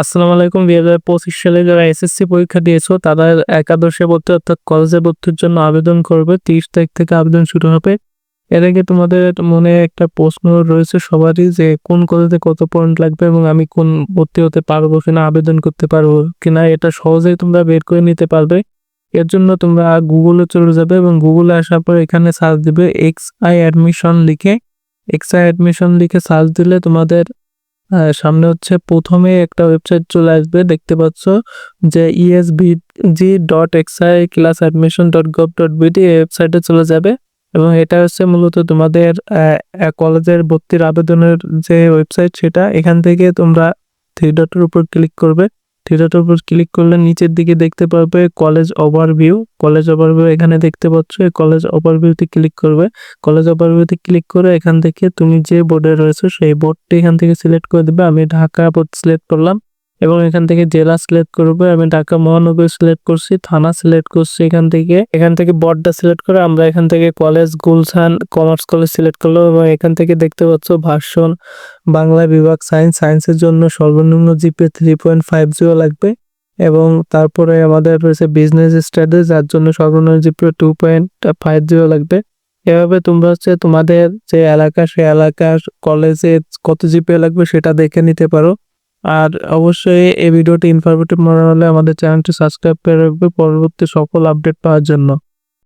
আসসালামু আলাইকুম দুই হাজার পঁচিশ সালে যারা এসএসসি পরীক্ষা দিয়েছ, তাদের একাদশে ভর্তি অর্থাৎ কলেজে ভর্তির জন্য আবেদন করবে। তিরিশ তারিখ থেকে আবেদন শুরু হবে। এর আগে তোমাদের মনে একটা প্রশ্ন রয়েছে সবারই যে, কোন কলেজে কত পয়েন্ট লাগবে এবং আমি কোন ভর্তি হতে পারব কিনা, আবেদন করতে পারব কিনা, এটা সহজেই তোমরা বের করে নিতে পারবে। এর জন্য তোমরা গুগলে চলে যাবে এবং গুগলে আসার পর এখানে সার্চ দিবে এক্স আই অ্যাডমিশন লিখে। এক্স আই অ্যাডমিশন লিখে সার্চ দিলে তোমাদের সামনে হচ্ছে প্রথমে একটা ওয়েবসাইট চলে আসবে, দেখতে পাচ্ছ যে E ESBG dot XI class admission dot gov dot BD এই ওয়েবসাইটে চলে যাবে এবং এটা হচ্ছে মূলত তোমাদের কলেজের ভর্তির আবেদনের যে ওয়েবসাইট সেটা, এখান থেকে তোমরা থ্রি ডটের উপর ক্লিক করবে। থ্রি ডটের উপর ক্লিক করলে নিচের দিকে দেখতে পারবে কলেজ ওভারভিউ কলেজ ওভারভিউ এখানে দেখতে পাচ্ছ, এই কলেজ ওভারভিউতে ক্লিক করবে। কলেজ ওভারভিউতে ক্লিক করে এখান থেকে তুমি যে বোর্ডে রয়েছে, সেই বোর্ডটি এখান থেকে সিলেক্ট করে দেবে। আমি ঢাকা বোর্ড সিলেক্ট করলাম। এবং এখান থেকে জেলা সিলেক্ট করবে আমি ঢাকা মহানগর সিলেক্ট করছি, থানা সিলেক্ট করছি এখান থেকে। এখান থেকে বোর্ডটা সিলেক্ট করে আমরা এখান থেকে college Gulshan commerce college select করলাম এবং এখান থেকে দেখতে পাচ্ছ ভার্সন, বাংলা বিভাগ সায়েন্স সায়েন্সের জন্য সর্বনিম্ন GPA three point five zero লাগবে এবং তারপরে আমাদের রয়েছে বিজনেস স্টাডিজ যার জন্য সর্বনিম্ন GPA two point five zero লাগবে। এভাবে তোমরা হচ্ছে তোমাদের যে এলাকা সেই এলাকার কলেজে কত জিপে লাগবে সেটা দেখে নিতে পারো। আর অবশ্যই এই ভিডিওটি ইনফরমেটিভ মনে হলে আমাদের চ্যানেলটি সাবস্ক্রাইব করে রাখবে। পরবর্তী সকল আপডেট পাওয়ার জন্য।